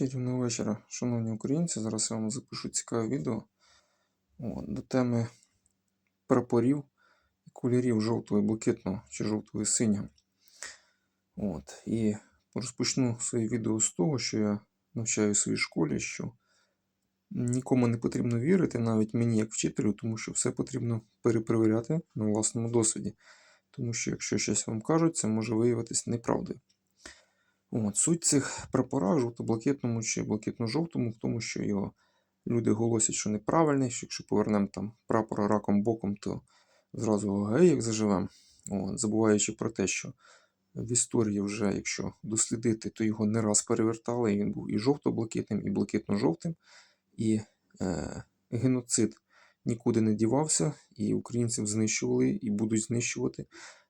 Чарівного вечора, шановні українці. Зараз я вам запишу цікаве відео от, до теми прапорів і кольорів жовтого і блакитного чи жовтого і синього. От, і розпочну своє відео з того, що я навчаю в своїй школі, що нікому не потрібно вірити, навіть мені як вчителю, тому що все потрібно перепровіряти на власному досвіді. Тому що якщо щось вам кажуть, це може виявитись неправдою. От, Суть цих прапорах жовто-блакитному чи блакитно-жовтому в тому, що його люди голосять, що неправильний, що якщо повернемо там прапор раком боком, то зразу гей, як заживемо. Забуваючи про те, що в історії вже, якщо дослідити, то його не раз перевертали, і він був і жовто-блакитним, і блакитно-жовтим, і е, геноцид нікуди не дівався, і українців знищували і будуть знищувати,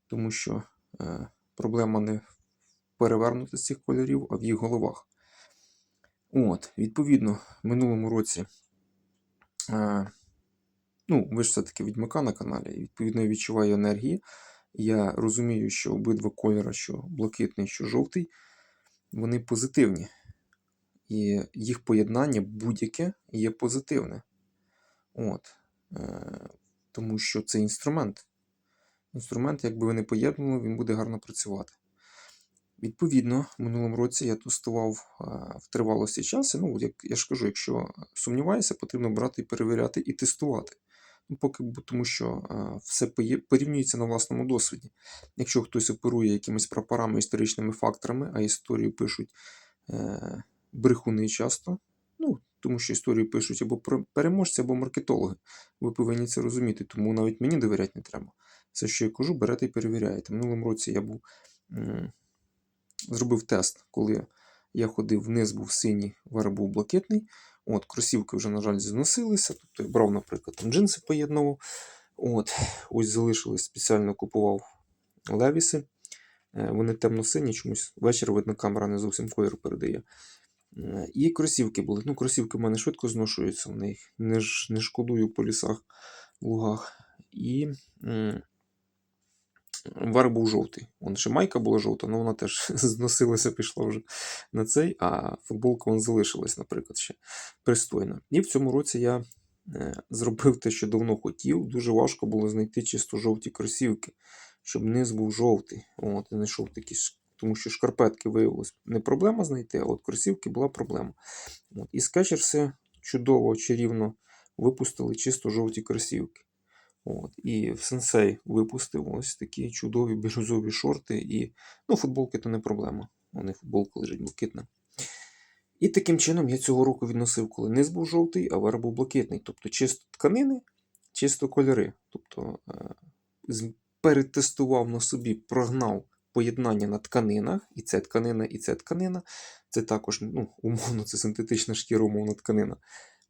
тому що е, проблема не в перевернути з цих кольорів, в їх головах. От, Відповідно, в минулому році, е, ну, ви ж все-таки відьмака на каналі, і відповідно я відчуваю енергії. Я розумію, що обидва кольори, що блакитний, що жовтий, вони позитивні. І їх поєднання будь-яке є позитивне. От. Е, Тому що це інструмент. Інструмент, якби ви не поєднували, він буде гарно працювати. Відповідно, в минулому році я тестував в тривалості часу. Ну, як я ж кажу, якщо сумніваєшся, потрібно брати перевіряти і тестувати. Ну, поки, Тому що все порівнюється на власному досвіді. Якщо хтось оперує якимись прапорами, історичними факторами, а історію пишуть е, брехуни часто, ну, тому що історію пишуть або переможці, або маркетологи. Ви повинні це розуміти, тому навіть мені довіряти не треба. Все, що я кажу, берете і перевіряєте. В минулому році я був. Зробив тест, коли я ходив вниз, був синій, вверх був блакитний. От, кросівки вже, на жаль, зносилися. Тобто я брав, наприклад, там джинси поєднував. От, ось залишились, спеціально купував левіси. Е, Вони темно-сині, чомусь вечір, видно, камера не зовсім колір передає. Е, І кросівки були. Ну, кросівки в мене швидко зношуються, вони їх не, не шкодую по лісах, лугах. І Вар був жовтий. Вон ще майка була жовта, але вона теж зносилася, пішла вже на цей, а футболка вон залишилась, наприклад, ще пристойна. І в цьому році я е, зробив те, що давно хотів. Дуже важко було знайти чисто жовті кросівки, щоб низ був жовтий. От, я знайшов такі. Тому що шкарпетки виявилось не проблема знайти, а от кросівки була проблема. От. І скетчерси чудово, чарівно випустили чисто жовті кросівки. От. І в сенсей випустив ось такі чудові бірюзові шорти. І ну, футболки то не проблема. Вони футболка лежить блакитна. І таким чином я цього року відносив, коли низ був жовтий, а верх був блакитний. Тобто чисто тканини, чисто кольори. Тобто е, перетестував на собі, прогнав поєднання на тканинах, і це тканина, і це тканина. Це також, ну, умовно, це синтетична шкіра, умовно тканина.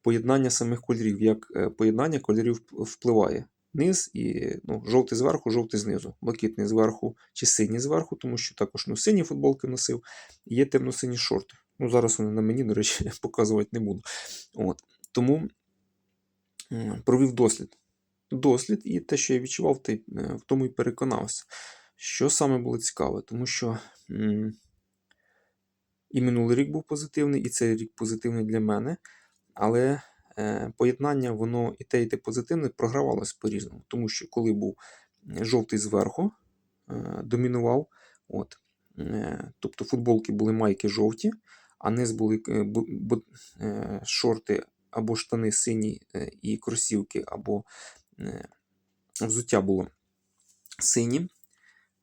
Поєднання самих кольорів, як е, поєднання кольорів впливає. Низ і ну, жовтий зверху, жовтий знизу, блакитний зверху чи синій зверху, тому що також ну, сині футболки носив, і є темно-сині шорти. Ну, зараз вони на мені, до речі, показувати не буду. От. Тому провів дослід. Дослід, і те, що я відчував, е, в тому і переконався. Що саме було цікаве, тому що і минулий рік був позитивний, і цей рік позитивний для мене, але поєднання, воно і те, і те позитивне програвалось по-різному. Тому що коли був жовтий зверху, е, домінував, от, е, тобто футболки були майки жовті, а низ були е, бу- бу- е, шорти або штани сині е, і кросівки, або е, взуття було синім,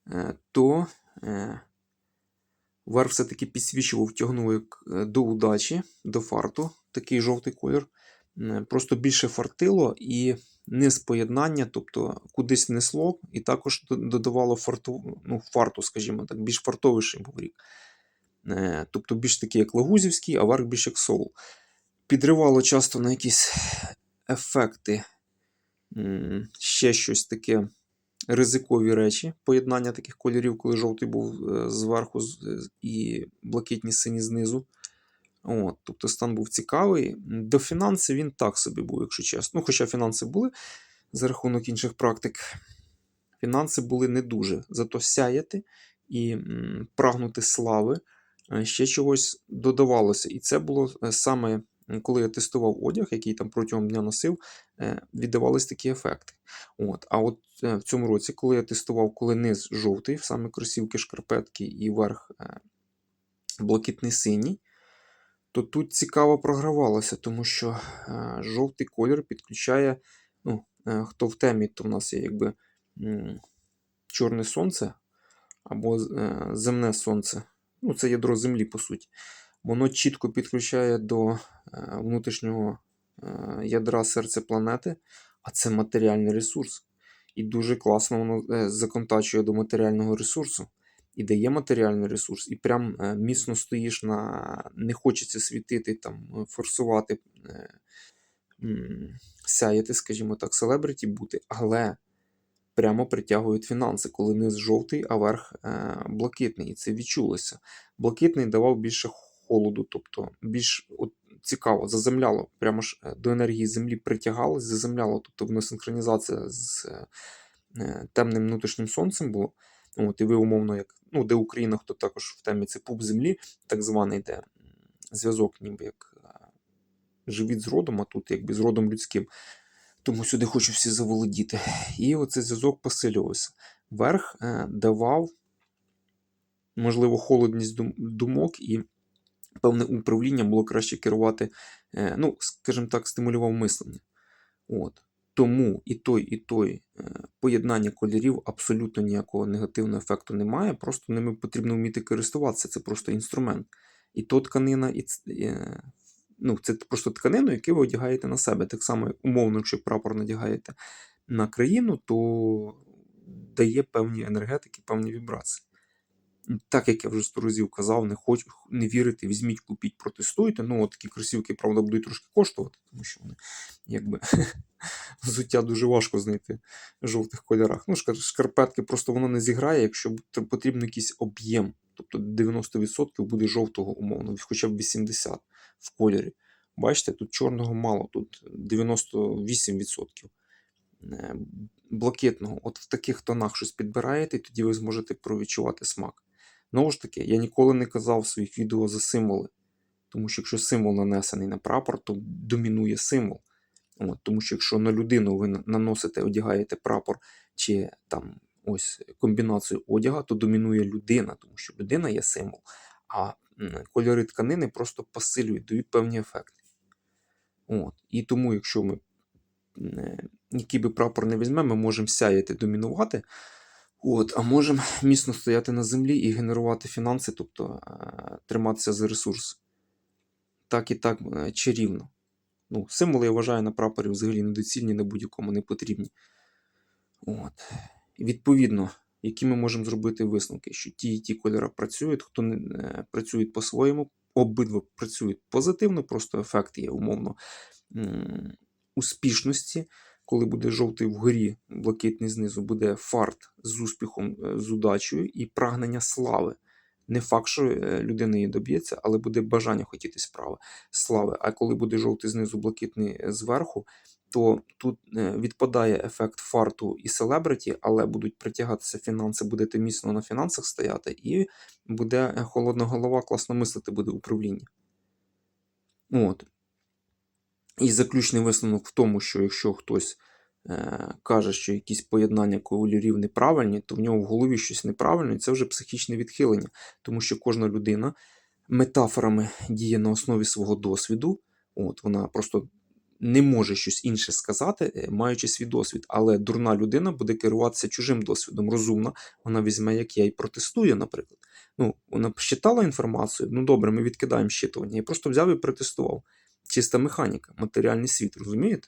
е, то е, Вар все-таки підсвічував, тягнув е, до удачі, до фарту, такий жовтий колір. М, Просто більше фартило і низ поєднання, тобто кудись несло, і також додавало фарту, ну, фарту, скажімо так, більш фартовіший був рік. Е, Тобто більш такий, як лагузівський, а варк більш як соул. Підривало часто на якісь ефекти, ще щось таке ризикові речі, поєднання таких кольорів, коли жовтий був е, зверху і блакитні сині знизу. От, тобто стан був цікавий. До фінансів він так собі був, якщо чесно. Ну, хоча фінанси були за рахунок інших практик. Фінанси були не дуже. Зато сяяти і прагнути слави е, ще чогось додавалося. І це було е, саме коли я тестував одяг, який там протягом дня носив, е, віддавались такі ефекти. От. А от в цьому році, коли я тестував, коли низ жовтий, саме кросівки, шкарпетки і верх блакитний синій, то тут цікаво програвалося, тому що е, жовтий колір підключає. Ну, е, хто в темі, то в нас є якби чорне сонце або е, земне сонце. Ну, це ядро землі, по суті. Воно чітко підключає до внутрішнього ядра серця планети, а це матеріальний ресурс. І дуже класно воно законтачує до матеріального ресурсу. І дає матеріальний ресурс, і прям е, міцно стоїш на. Не хочеться світити, там, е, форсувати, м, сяяти, скажімо так, селебриті бути, але прямо притягують фінанси, коли низ жовтий, а верх е, блакитний. І це відчулося. Блакитний давав більше холоду, тобто більш от, цікаво, заземляло, прямо ж е, до енергії землі притягалось, заземляло, тобто воно синхронізація з е, темним внутрішнім сонцем було. От, і ви умовно, як ну, де Україна, хто також в темі це пуп землі, так званий, де зв'язок, ніби як е, живіт з родом, а тут якби з родом людським. Тому сюди хочу всі заволодіти. І оцей зв'язок посилювався. Верх е, давав, можливо, холодність думок і певне управління було краще керувати, е, ну, скажімо так, стимулював мислення. От. Тому і той, і той е, поєднання кольорів абсолютно ніякого негативного ефекту немає. Просто ними потрібно вміти користуватися. Це просто інструмент. І то тканина, і е, ну, це просто тканину, яку ви одягаєте на себе. Так само, умовно, якщо прапор надягаєте на країну, то дає певні енергетики, певні вібрації. Так як я вже сто разів казав, не хочу не вірити, візьміть, купіть, протестуйте. Ну, от такі кросівки, правда, будуть трошки коштувати, тому що вони якби взуття дуже важко знайти в жовтих кольорах. Ну, шкарпетки просто воно не зіграє, якщо потрібен якийсь об'єм. Тобто 90% буде жовтого умовно, хоча б 80% в кольорі. Бачите, тут чорного мало, тут 98% е, блакитного. От в таких тонах щось підбираєте, і тоді ви зможете провідчувати смак. Знову ж таки, я ніколи не казав в своїх відео за символи. Тому що якщо символ нанесений на прапор, то домінує символ. От, тому що якщо на людину ви наносите, одягаєте прапор чи там ось комбінацію одяга, то домінує людина, тому що людина є символ, а кольори тканини просто посилюють, дають певні ефекти. От. І тому, якщо ми е, який би прапор не візьмемо, ми можемо сяяти, домінувати, от, а можемо міцно стояти на землі і генерувати фінанси, тобто е, триматися за ресурс. Так і так е, чарівно. Ну, символи, я вважаю, на прапорі взагалі недоцільні, на будь-якому не потрібні. От. Відповідно, які ми можемо зробити висновки, що ті і ті кольори працюють, хто не е, працюють по-своєму, обидва працюють позитивно, просто ефект є умовно успішності. Коли буде жовтий вгорі, блакитний знизу, буде фарт з успіхом, е, з удачею і прагнення слави. Не факт, що е, людина її доб'ється, але буде бажання хотіти справи слави. А коли буде жовтий знизу, блакитний е, зверху, то тут відпадає ефект фарту і селебриті, але будуть притягатися фінанси, будете міцно на фінансах стояти, і буде холодна голова, класно мислити буде управління. От. І заключний висновок в тому, що якщо хтось е, каже, що якісь поєднання кольорів неправильні, то в нього в голові щось неправильне, і це вже психічне відхилення, тому що кожна людина метафорами діє на основі свого досвіду. От, вона просто не може щось інше сказати, е, маючи свій досвід. Але дурна людина буде керуватися чужим досвідом. Розумна, вона візьме, як я, і протестує, наприклад. Ну, вона щитала інформацію. Ну добре, ми відкидаємо щитування. Я просто взяв і протестував. Чиста механіка, матеріальний світ, розумієте?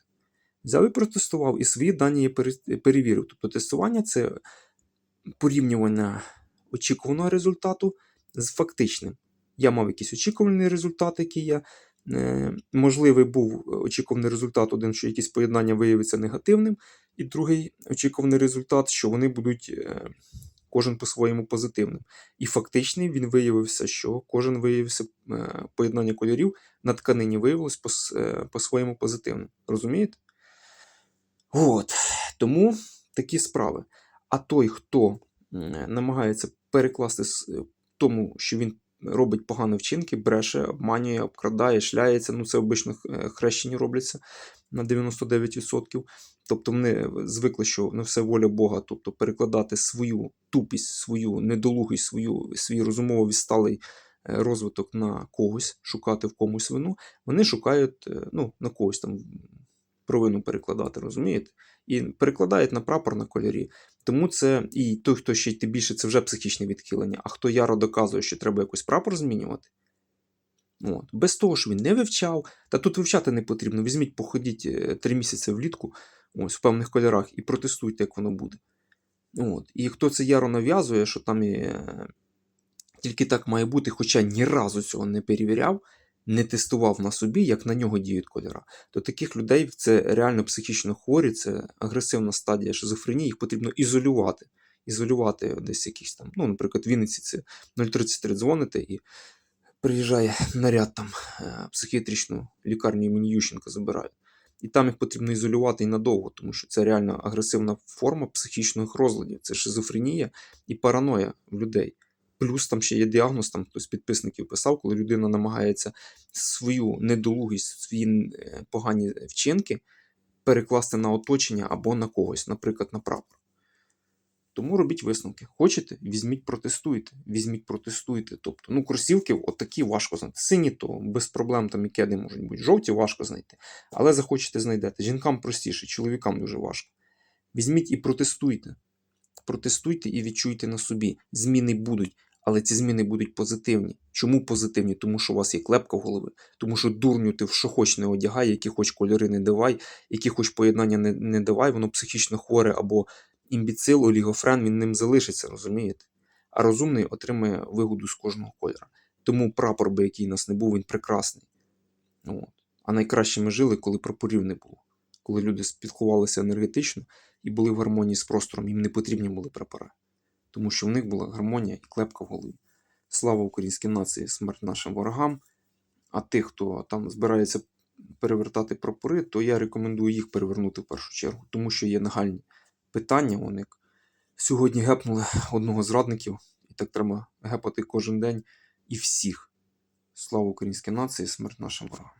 Взяв і протестував, і свої дані я перевірив. Тобто тестування це порівнювання очікуваного результату з фактичним. Я мав якийсь очікуваний результат, який я. Е, можливий був очікуваний результат один, що якісь поєднання виявиться негативним, і другий очікуваний результат, що вони будуть е, кожен по-своєму позитивним. І фактичний він виявився, що кожен виявився е, поєднання кольорів на тканині виявилось е, по-своєму позитивним. Розумієте? От. Тому такі справи. А той, хто намагається перекласти тому, що він робить погані вчинки, бреше, обманює, обкрадає, шляється. Ну, це обично е, хрещені робляться на 99%. Тобто вони звикли, що не все воля Бога, тобто перекладати свою тупість, свою недолугість, свою, свій розумово відсталий е, розвиток на когось, шукати в комусь вину. Вони шукають е, ну, на когось там провину перекладати, розумієте? І перекладають на прапор на кольорі. Тому це і той, хто ще й тим більше, це вже психічне відхилення. А хто яро доказує, що треба якось прапор змінювати. От. Без того, що він не вивчав, та тут вивчати не потрібно. Візьміть, походіть е, три місяці влітку ось, в певних кольорах і протестуйте, як воно буде. От. І хто це яро нав'язує, що там і, е, тільки так має бути, хоча ні разу цього не перевіряв, не тестував на собі, як на нього діють кольора, то таких людей це реально психічно хворі, це агресивна стадія шизофренії, їх потрібно ізолювати. Ізолювати десь якісь там, ну, наприклад, в Вінниці це 033 дзвоните і приїжджає наряд там е, психіатричну лікарню імені Ющенка забирають. І там їх потрібно ізолювати і надовго, тому що це реально агресивна форма психічних розладів. Це шизофренія і параноя в людей. Плюс там ще є діагноз, там хтось з підписників писав, коли людина намагається свою недолугість, свої е, погані вчинки перекласти на оточення або на когось, наприклад, на прапор. Тому робіть висновки. Хочете, візьміть, протестуйте. Візьміть, протестуйте. Тобто, ну, кросівки отакі важко знайти. Сині то без проблем там і кеди можуть бути. Жовті важко знайти. Але захочете, знайдете. Жінкам простіше, чоловікам дуже важко. Візьміть і протестуйте. Протестуйте і відчуйте на собі. Зміни будуть, але ці зміни будуть позитивні. Чому позитивні? Тому що у вас є клепка в голови, тому що дурню ти в що хоч не одягай, які хоч кольори не давай, які хоч поєднання не, не давай, воно психічно хворе або імбіцил, олігофрен, він ним залишиться, розумієте? А розумний отримає вигоду з кожного кольора. Тому прапор би, який нас не був, він прекрасний. От. А найкраще ми жили, коли прапорів не було. Коли люди спілкувалися енергетично і були в гармонії з простором, їм не потрібні були прапори. Тому що в них була гармонія і клепка в голові. Слава українській нації, смерть нашим ворогам. А тих, хто там збирається перевертати прапори, то я рекомендую їх перевернути в першу чергу, тому що є нагальні питання. Вони сьогодні гепнули одного з зрадників, і так треба гепати кожен день і всіх. Слава українській нації, смерть нашим ворогам.